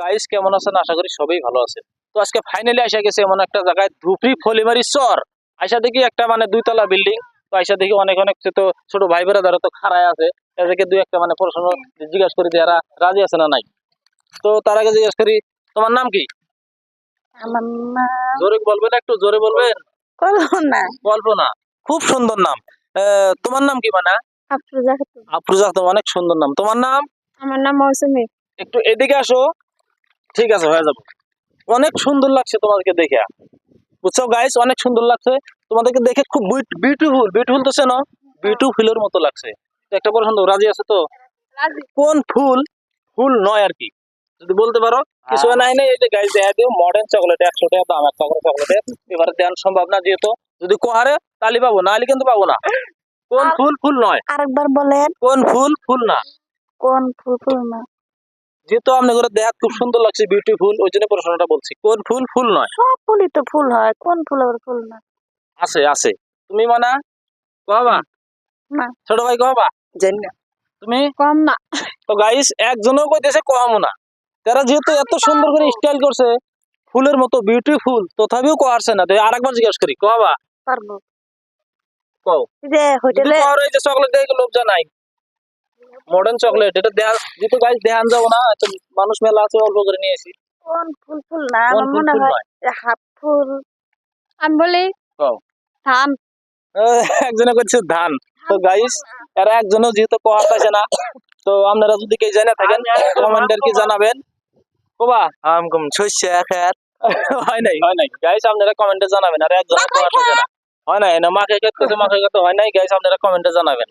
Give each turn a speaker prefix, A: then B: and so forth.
A: Guys কেমন আছেন? আশা করি সবাই ভালো আছে তো আজকে ফাইনালি আসা গেছে এমন একটা জায়গায় ধুপড়ি ফলিমারি চর। আইসা দেখি একটা মানে দুইতলা বিল্ডিং তো আইসা দেখি অনেক অনেক তো ছোট ভাই বেড়া ধরো তো খাড়ায় আছে। এদেরকে দুই একটা মানে প্রশ্ন জিজ্ঞাসা করি যে এরা রাজি আছে না নাই। তো তার আগে জিজ্ঞাসা করি তোমার নাম কি?
B: আমার নাম
A: জোরে বলবেন একটু জোরে বলবেন
B: কল্পনা।
A: কল্পনা খুব সুন্দর নাম। আহ, তোমার নাম কি মানে?
B: আফরোজা
A: আফরুজা অনেক সুন্দর নাম। তোমার নাম?
B: আমার নাম মৌসুমি।
A: একটু এদিকে আসো। ঠিক আছে হয়ে যাবে। অনেক সুন্দর লাগছে তোমাদেরকে দেখে। বুঝছ গাইস অনেক সুন্দর লাগছে। তোমাদেরকে দেখে খুব বিউটিফুল বিউটিফুল তো চেনো? বিউটিফুলের মতো লাগছে। একটা বড় রাজি আছে তো? কোন ফুল? ফুল নয় আর কি। যদি বলতে পারো কিছু নাই নাই এই যে গাইস দেখা দিও মডার্ন চকলেট একশো টাকা দাম একটা করে চকলেটের এবারে দেন সম্ভব না যেহেতু। যদি কোহারে তালি পাবো না আলি কিন্তু পাবো না। কোন ফুল? ফুল নয়।
B: আরেকবার বলেন।
A: কোন ফুল? ফুল না।
B: কোন ফুল? ফুল না।
A: যেহেতু আপনার ঘরে দেখা খুব সুন্দর লাগছে বিউটিফুল ওই জন্য প্রশ্নটা বলছি। কোন ফুল? ফুল নয়।
B: সব ফুলই তো ফুল হয় কোন ফুল আবার ফুল না?
A: আছে আছে। তুমি মানা? কবা
B: না।
A: ছোট ভাই কবা
B: জানি না।
A: তুমি?
B: কম না।
A: তো গাইস একজনও কইতেছে কমও না। তারা যেহেতু এত সুন্দর করে স্টাইল করছে ফুলের মতো বিউটিফুল তথাপিও কোয়ারছে না। তো আরেকবার জিজ্ঞেস করি কবা
B: পারব।
A: কও।
B: এই যে হোটেলে
A: আর এই যে চকলেট দেখে লোভ জানাই। মডার্ন চকলেট এটা দেয়া যেহেতু গাইস দেখান যাব না এত মানুষ মেলা আছে অল্প করে নিয়েছি
B: কোন ফুল ফুল না আমার মনে
A: ফুল
B: হয় হাফ ফুল। আমি বলি
A: কও।
B: ধান।
A: একজনে করছে ধান। তো গাইস এরা একজনও যেহেতু কোয়ার পাইছে না তো আপনারা যদি কে জানা থাকেন কমেন্টের কি জানাবেন। কোবা।
C: আমকম শস্য খেত
A: হয় নাই হয় নাই। গাইস আপনারা কমেন্টে জানাবেন। আর একজন কোয়ার পাইছে না। হয় নাই না মাকে খেতে মাকে খেতে হয় নাই। গাইস আপনারা কমেন্টে জানাবেন।